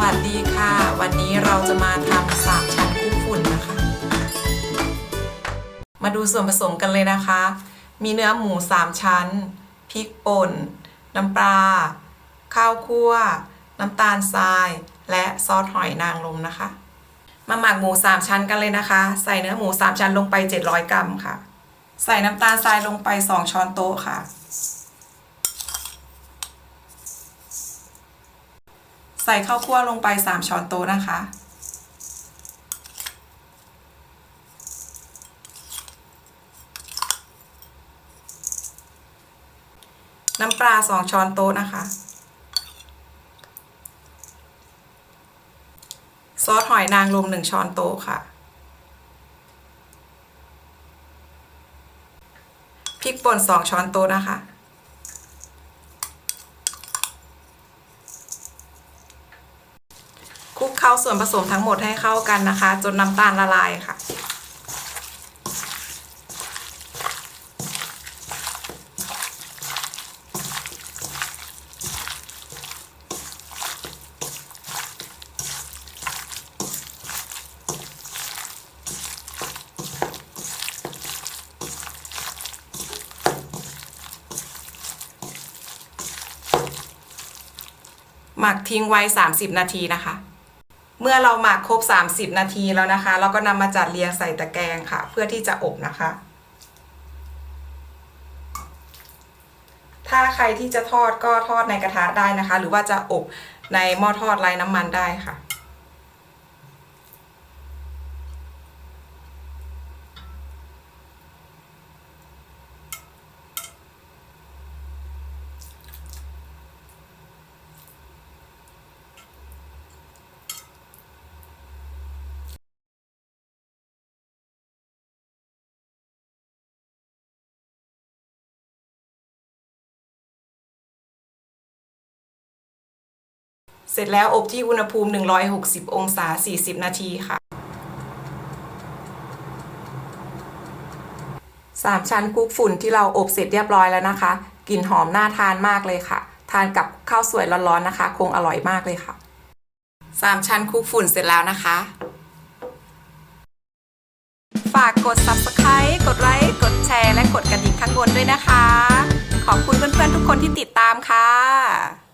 วัสดีค่ะ วันนี้เราจะมาทำสามชั้นคลุกฝุ่นนะคะ มาดูส่วนผสมกันเลยนะคะ มีเนื้อหมูสามชั้น พริกป่น น้ำปลา ข้าวคั่ว น้ำตาลทราย และซอสหอยนางรมนะคะ มาหมักหมูสามชั้นกันเลยนะคะ ใส่เนื้อหมูสามชั้นลงไป 700 กรัมค่ะ ใส่น้ำตาลทรายลงไป 2 ช้อนโต๊ะค่ะ ใส่ข้าวคั่วลงไป 3 ช้อนโต๊ะนะคะ น้ำปลา 2 ช้อนโต๊ะนะคะ ซอสหอยนางรม1 ช้อนโต๊ะค่ะพริกป่น 2 ช้อนโต๊ะนะคะ คลุก เคล้าส่วนผสมทั้งหมดให้เข้ากันนะคะ จนน้ำตาลละลายค่ะ หมักทิ้งไว้ 30 นาทีนะคะ เมื่อเราหมักครบ 30 นาทีแล้วนะคะ เราก็นำมาจัดเรียงใส่ตะแกรงค่ะ เพื่อที่จะอบนะคะ ถ้าใครที่จะทอดก็ทอดในกระทะได้นะคะ หรือว่าจะอบในหม้อทอดไร้น้ำมันได้ค่ะ เสร็จแล้วอบที่อุณหภูมิ 160 องศา 40 นาทีค่ะสามชั้นคุกฝุ่นที่เราอบเสร็จเรียบร้อยแล้วนะคะ กลิ่นหอมน่าทานมากเลยค่ะ ทานกับข้าวสวยร้อนๆนะคะ คงอร่อยมากเลยค่ะสามชั้นคุกฝุ่นเสร็จแล้วนะคะ ฝากกด subscribe กดไลค์ กดแชร์ และกดกระดิ่งข้างบนด้วยนะคะ ขอบคุณเพื่อนๆทุกคนที่ติดตามค่ะ